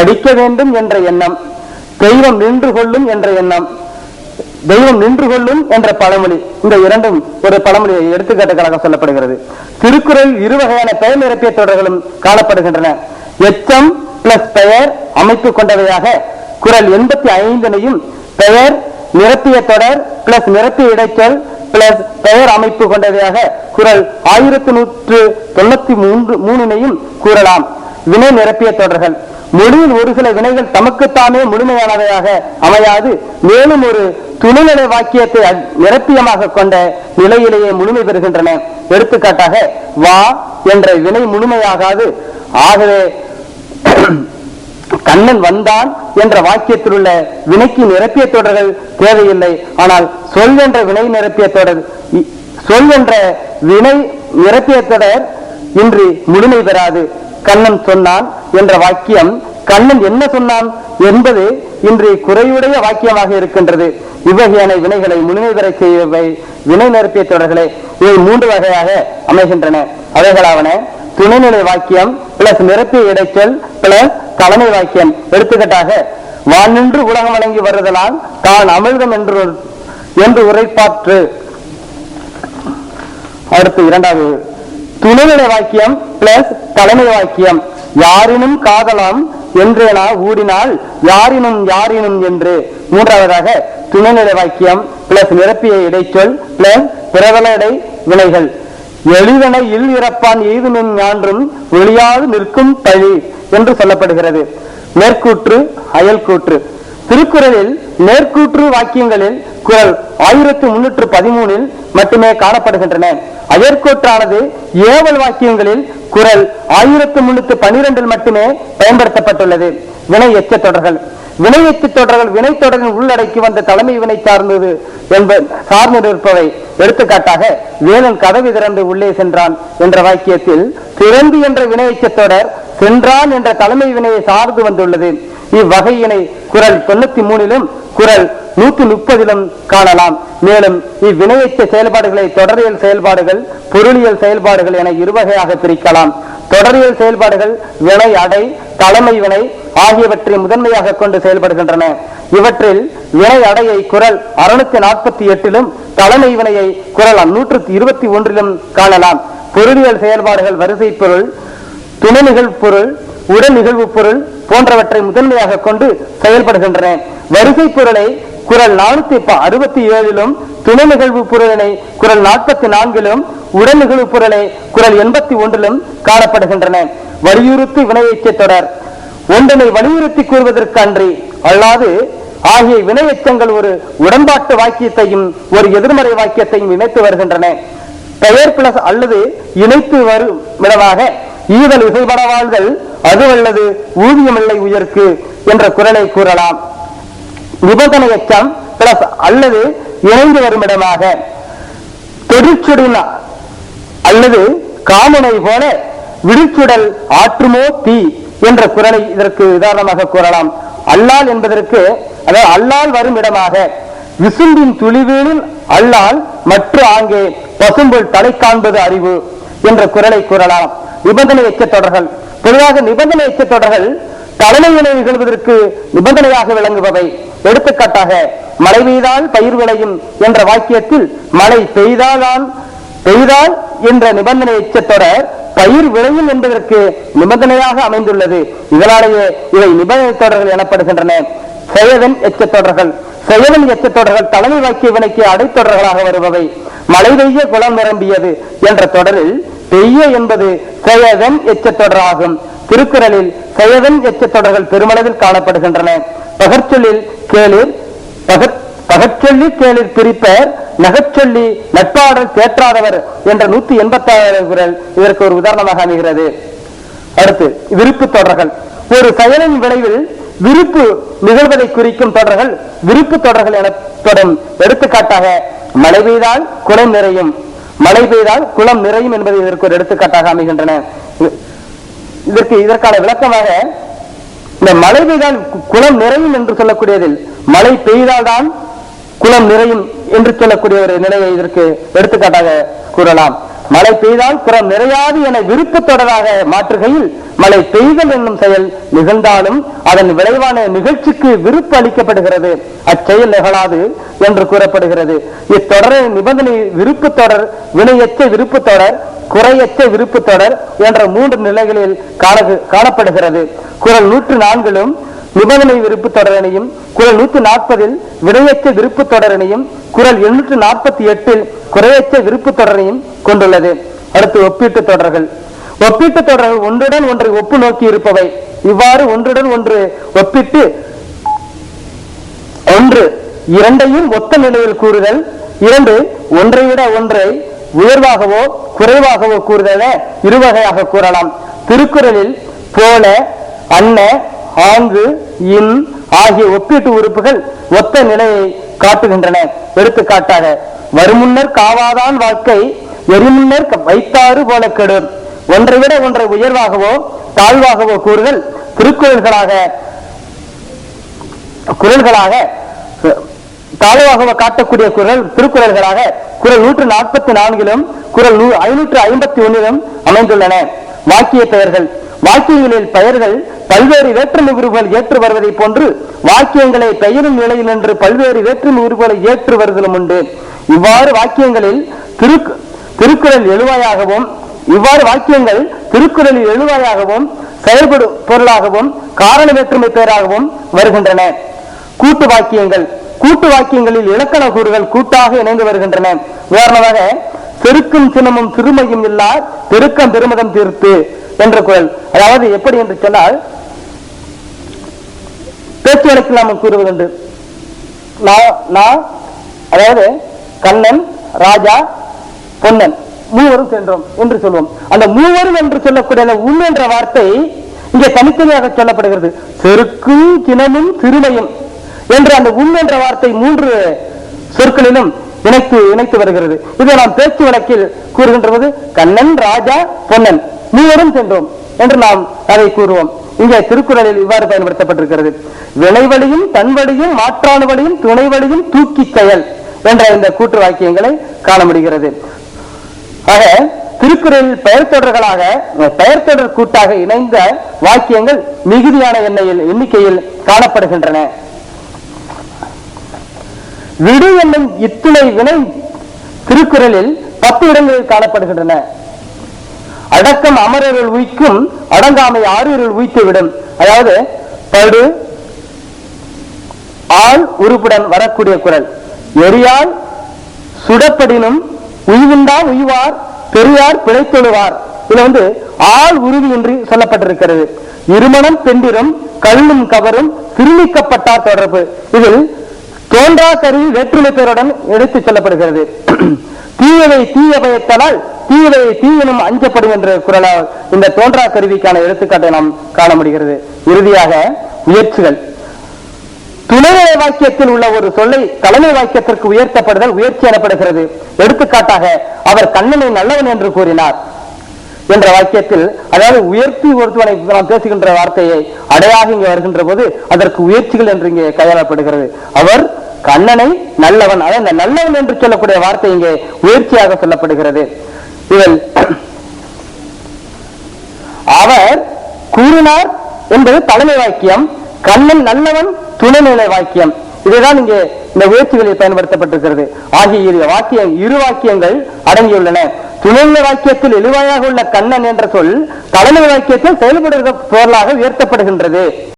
படிக்க வேண்டும் என்ற எண்ணம் தெய்வம் நின்று கொள்ளும் என்ற எண்ணம் தெய்வம் நின்று கொள்ளும் என்ற பழமொழி இந்த இரண்டும் ஒரு பழமொழி எடுத்துக்காட்டுகளாக சொல்லப்படுகிறது. திருக்குறள் இரு வகையான பெயர் நிரப்பிய தொடர்களும் காணப்படுகின்றன. எச்சம் பிளஸ் பெயர் அமைப்பு கொண்டவையாக குரல் எண்பத்தி ஐந்தினையும் பெயர் நிரப்பிய தொடர் பிளஸ் நிரப்பிய இடைச்சல் பிளஸ் பெயர் அமைப்பு கொண்டவையாக குரல் ஆயிரத்தி நூற்று தொண்ணூத்தி மூன்று மூணினையும் கூறலாம். வினை நிரப்பிய தொடர்கள். மொழியில் ஒரு சில வினைகள் தமக்குத்தானே முழுமையானவையாக அமையாது. மேலும் ஒரு துணைநிலை வாக்கியத்தை நிரப்பியமாக கொண்ட நிலையிலேயே முழுமை பெறுகின்றன. எடுத்துக்காட்டாக வா என்ற வினை முழுமையாகாது. ஆகவே கண்ணன் வந்தான் என்ற வாக்கியத்தில் உள்ள வினைக்கு நிரப்பிய தொடர்கள் தேவையில்லை. ஆனால் சொல் என்ற வினை நிரப்பிய தொடர் சொல் என்ற வினை நிரப்பிய தொடர் இன்றி முழுமை பெறாது. கண்ணன் சொன்னான் என்ற வாக்கியம் கண்ணன் என்ன சொன்னான் என்பது இன்று குறையுடைய வாக்கியமாக இருக்கின்றது. இவ்வகையான வினைகளை முழுமை பெற செய்யவை வினை நிரப்பிய தொடர்களே இவை மூன்று வகையாக அமைகின்றன. அவைகளாவன துணைநிலை வாக்கியம் பிளஸ் நிரப்பிய இடைச்சல் பிளஸ் தலைமை வாக்கியம். எடுத்துக்காட்டாக வானின்று உலகம் வழங்கி வருதலால் தான் அமிர்தம் என்று என்று உரைப்பாற்று. அடுத்து இரண்டாவது துணைநிலை வாக்கியம் பிளஸ் தலைமை வாக்கியம். யாரினும் காதலாம் என்றேனா ஊடினால் யாரினும் யாரினும் என்று. மூன்றாவதாக துணைநிலை வாக்கியம் பிளஸ் நிரப்பிய இடைச்சொல் பிளஸ் பிரபல இடை வினைகள். எளிதன இல் இறப்பான் எய்துமென் ஞான்றும் ஒளியாது நிற்கும் பழி என்று சொல்லப்படுகிறது. மேற்கூற்று அயல்கூற்று. திருக்குறளில் மேற்கூற்று வாக்கியங்களில் குரல் ஆயிரத்தி முன்னூற்று பதிமூனில் மட்டுமே காணப்படுகின்றன. அயற்கூற்றானது ஏவல் வாக்கியங்களில் குரல் ஆயிரத்து முன்னூத்தி பனிரெண்டில் மட்டுமே பயன்படுத்தப்பட்டுள்ளது. வினை எச்ச தொடர்கள். வினை எச்ச தொடர்கள் வினை தொடரின் உள்ளடக்கி வந்த தலைமை வினை சார்ந்தது என்ப நிற்பவை எடுத்துக்காட்டாக வேலன் கதவு திறந்து உள்ளே சென்றான் என்ற வாக்கியத்தில் திறந்து என்ற வினை எச்ச தொடர் சென்றான் என்ற தலைமை வினையை சார்ந்து வந்துள்ளது. இவ்வகையினை குரல் தொண்ணூத்தி மூணிலும் குரல் நூத்தி முப்பதிலும் காணலாம். மேலும் இவ்வினையற்ற செயல்பாடுகளை தொடரியல் செயல்பாடுகள் பொருளியல் செயல்பாடுகள் என இருவகையாக பிரிக்கலாம். தொடரியல் செயல்பாடுகள் வினை அடை தலைமை வினை ஆகியவற்றை முதன்மையாக கொண்டு செயல்படுகின்றன. இவற்றில் வினை அடையை குரல் அறுநூத்தி நாற்பத்தி எட்டிலும் தலைமை வினையை குரல் நூற்று இருபத்தி ஒன்றிலும் காணலாம். பொருளியல் செயல்பாடுகள் வரிசை பொருள் துணை நிகழ்வு பொருள் உடல் நிகழ்வு பொருள் போன்றவற்றை முதன்மையாக கொண்டு செயல்படுகின்றன. வரிசை பொருளை குரல் நானூத்தி அறுபத்தி ஏழிலும் துணை நிகழ்வு பொருளினை குரல் நாற்பத்தி நான்கிலும் உடல் நிகழ்வு பொருளை குரல் எண்பத்தி ஒன்றிலும் காணப்படுகின்றன. வலியுறுத்தி வினையச்ச தொடர் ஒன்றனை வலியுறுத்தி கூறுவதற்கு அன்றி அல்லாது ஆகிய வினையச்சங்கள் ஒரு உடன்பாட்டு வாக்கியத்தையும் ஒரு எதிர்மறை வாக்கியத்தையும் இணைத்து வருகின்றன. பெயர் பிளஸ் அல்லது இணைத்து வரும் விடமாக ஈதல் இசைபட வாழ்தல் அது அல்லது ஊதியமில்லை உயர்க்கு என்ற குரலை கூறலாம். நிபந்தனை எச்சம் பிளஸ் அல்லது இணைந்து வரும் இடமாக. தொழிற்சுடின் அல்லது காமனை போல விழிச்சுடல் ஆற்றுமோ தீ என்ற குரலை இதற்கு உதாரணமாக கூறலாம். அல்லால் என்பதற்கு அதாவது அல்லால் வரும் இடமாக. விசும்பின் துளிவேலில் அல்லால் மற்ற ஆங்கே பசும்புல் தலை காண்பது அறிவு என்ற குரலை கூறலாம். நிபந்தனை எச்ச தொடர்கள். பொதுவாக நிபந்தனை எச்ச தொடர்கள் தலைமையினை நிகழ்வதற்கு நிபந்தனையாக விளங்குபவை. எடுத்துக்காட்டாக மழை பெய்தால் பயிர் விளையும் என்ற வாக்கியத்தில் மழை பெய்தால்தான் பெய்தால் என்ற நிபந்தனை எச்சத்தொடர் பயிர் விளையும் என்பதற்கு நிபந்தனையாக அமைந்துள்ளது. இதனாலேயே இவை நிபந்தனை தொடர்கள் எனப்படுகின்றன. செயவன் எச்சத்தொடர்கள் செயலன் எச்சத்தொடர்கள் தலைமை வாக்கிய வினைக்கு அடைத்தொடர்களாக வருபவை. மழை பெய்ய குளம் நிரம்பியது என்ற தொடரில் பெய்ய என்பது கயதன் எச்சத்தொடராகும் திருக்குறளில் கயதன் எச்சத்தொடர்கள் பெருமளவில் காணப்படுகின்றன. பகற்சொல்லில் கேளிர் பகற் பகச்சொல்லி கேளிர் பிரிப்பர் நகச்சொல்லி நட்பாடல் தேற்றாதவர் என்ற நூத்தி எண்பத்தி ஆறு குரல் இதற்கு ஒரு உதாரணமாக அமைகிறது. அடுத்து விருப்பு தொடர்கள். ஒரு செயலின் விளைவில் விருப்பு நிகழ்வதை குறிக்கும் தொடர்கள் விருப்பு தொடர்கள் எனப்படும். எடுத்துக்காட்டாக மழை பெய்தால் குளம் நிறையும். மழை பெய்தால் குளம் நிறையும் என்பது இதற்கு ஒரு எடுத்துக்காட்டாக அமைகின்றன. இதற்கு இதற்கான விளக்கமாக இந்த மழை பெய்தால் குளம் நிறையும் என்று சொல்லக்கூடியதில் மழை பெய்தால்தான் குளம் நிறையும் என்று சொல்லக்கூடிய ஒரு நிலையை இதற்கு எடுத்துக்காட்டாக கூறலாம். மழை பெய்தால் புறம் நிறையாது என விருப்பு தொடராக மாற்றுகையில் மழை பெய்தல் என்னும் செயல் நிகழ்ந்தாலும் அதன் விளைவான நிகழ்ச்சிக்கு விருப்பு அளிக்கப்படுகிறது. அச்செயல் நிகழாது என்று கூறப்படுகிறது. இத்தொடரின் நிபந்தனை விருப்பு தொடர் வினையச்ச விருப்பு தொடர் குறையற்ற விருப்பு தொடர் என்ற மூன்று நிலைகளில் காண- காணப்படுகிறது. குரல் நூற்று நான்கிலும் நிபந்தனை விருப்பு தொடரனையும் குரல் நூத்தி நாற்பதில் விடையச்ச விருப்பு தொடரனையும் குரல் எண்ணூற்று நாற்பத்தி எட்டில் குறையச்ச விருப்பு தொடரையும் கொண்டுள்ளது. அடுத்து ஒப்பீட்டு தொடர்கள். ஒப்பீட்டு தொடர்கள் ஒன்றுடன் ஒன்றை ஒப்பு நோக்கி இருப்பவை. இவ்வாறு ஒன்றுடன் ஒன்று ஒப்பிட்டு ஒன்று இரண்டையும் ஒத்த நிலையில் கூறுதல் இரண்டு ஒன்றை விட ஒன்றை உயர்வாகவோ குறைவாகவோ கூறுதல இருவகையாக கூறலாம். திருக்குறளில் போல அன்ன ஆங்கு இன் ஆகிய ஒப்பீட்டு உறுப்புகள் ஒத்த நிலையை காட்டுகின்றன. எடுத்துக்காட்டாக வருமுன்னர் காவாதான் வாழ்க்கை எரிமுன்னர் வைத்தாறு போல கெடும். ஒன்றை விட ஒன்றை உயர்வாகவோ தாழ்வாகவோ கூறுதல் திருக்குறள்களாக குரல்களாக தாழ்வாகவோ காட்டக்கூடிய குரல் திருக்குறள்களாக குரல் நூற்று நாற்பத்தி நான்கிலும் குரல் நூ ஐநூற்று ஐம்பத்தி ஒன்னிலும் அமைந்துள்ளன. வாக்கிய பெயர்கள் வாக்கியங்களில் பெயர்கள் பல்வேறு வேற்று நுகர்வுகள் ஏற்று வருவதைப் போன்று வாக்கியங்களை பெயரும் நிலையில் நின்று பல்வேறு வேற்று நுகர்வுகளை ஏற்று வருதலும் உண்டு. இவ்வாறு வாக்கியங்களில் திரு திருக்குறள் எழுவாயாகவும் இவ்வாறு வாக்கியங்கள் திருக்குறளில் எழுவாயாகவும் செயல்படும் பொருளாகவும் காரண வேற்றுமை பெயராகவும் வருகின்றன. கூட்டு வாக்கியங்கள் கூட்டு வாக்கியங்களில் இலக்கண கூறுகள் கூட்டாக இணைந்து வருகின்றன. உதாரணமாக செருக்கும் சினமும் சிறுமையும் இல்லா பெருக்கம் பெருமதம் தீர்த்து என்ற குரல். அதாவது எப்படி என்று சொன்னால் பேச்சு வழக்கில் நாம் கூறுவதுண்டு. நான் நான் அதாவது கண்ணன் ராஜா பொன்னன் மூவரும் சென்றோம் என்று சொல்வோம். அந்த மூவரும் என்று சொல்லக்கூடிய அந்த என்ற வார்த்தை இங்கே தனித்தனியாக சொல்லப்படுகிறது. செருக்கும் கிணமும் சிறுமையும் என்று அந்த உம் என்ற வார்த்தை மூன்று சொற்களிலும் இணைத்து இணைத்து வருகிறது. இதை நாம் பேச்சு வழக்கில் கூறுகின்றது கண்ணன் ராஜா பொன்னன் மூவரும் சென்றோம். என்று நாம் அதை கூறுவோம். இங்கே திருக்குறளில் இவ்வாறு பயன்படுத்தப்பட்டிருக்கிறது. விளைவழியும் தன்வழியும் மாற்றான வழியும் துணை வழியும் தூக்கி செயல் என்ற இந்த கூற்று வாக்கியங்களை காண முடிகிறது ஆக திருக்குறளில் பெயர் தொடர்களாக பெயர் தொடர் கூட்டாக இணைந்த வாக்கியங்கள் மிகுதியான எண்ணையில் எண்ணிக்கையில் காணப்படுகின்றன. விடு என்னும் இத்துணை வினை திருக்குறளில் பத்து இடங்களில் காணப்படுகின்றன. அடக்கம் அமரருள் உய்க்கும் அடங்காமை ஆறுருள் உய்த்து விடும். அதாவது படு ஆள் உறுப்புடன் வரக்கூடிய குரல். எரியால் சுடப்படினும் உய்வுண்டா உய்வார் பெரியார் பிழைத்தொழுவார். இதுல வந்து ஆள் உருவியின்றி சொல்லப்பட்டிருக்கிறது. இருமணம் பெண்டிரும் கல்லும் கவரும் திருமிக்கப்பட்டார் தொடர்பு. இதில் தோன்றா கருவி வேற்றுமை பெயருடன் எடுத்துச் செல்லப்படுகிறது. தீயவை தீய தீவை தீயனும் அஞ்சப்படும் என்ற குரலால் இந்த தோன்றா கருவிக்கான எடுத்துக்காட்டை நாம் காண முடிகிறது. இறுதியாக முயற்சிகள். துணைநிலை வாக்கியத்தில் உள்ள ஒரு சொல்லை தலைமை வாக்கியத்திற்கு உயர்த்தப்படுதல் உயர்ச்சி எனப்படுகிறது. எடுத்துக்காட்டாக அவர் கண்ணனை நல்லவன் என்று கூறினார் என்ற வாக்கியத்தில் அதாவது உயர்த்தி ஒருத்தவனை நாம் பேசுகின்ற வார்த்தையை அடையாக இங்கே வருகின்ற போது அதற்கு உயர்ச்சிகள் என்று இங்கே கையாளப்படுகிறது. அவர் கண்ணனை நல்லவன் அதாவது நல்லவன் என்று சொல்லக்கூடிய வார்த்தை இங்கே உயர்ச்சியாக சொல்லப்படுகிறது. அவர் கூறினார் என்பது தலைமை வாக்கியம் கண்ணன் நல்லவன் துணைநிலை வாக்கியம். இதுதான் இங்கே இந்த உயர்ச்சிகளில் பயன்படுத்தப்பட்டிருக்கிறது. ஆகிய இரு வாக்கியம் இரு வாக்கியங்கள் அடங்கியுள்ளன. துணைநிலை வாக்கியத்தில் இழுவாயாக உள்ள கண்ணன் என்ற சொல் தலைமை வாக்கியத்தில் செயல்படுகிற பொருளாக உயர்த்தப்படுகின்றது.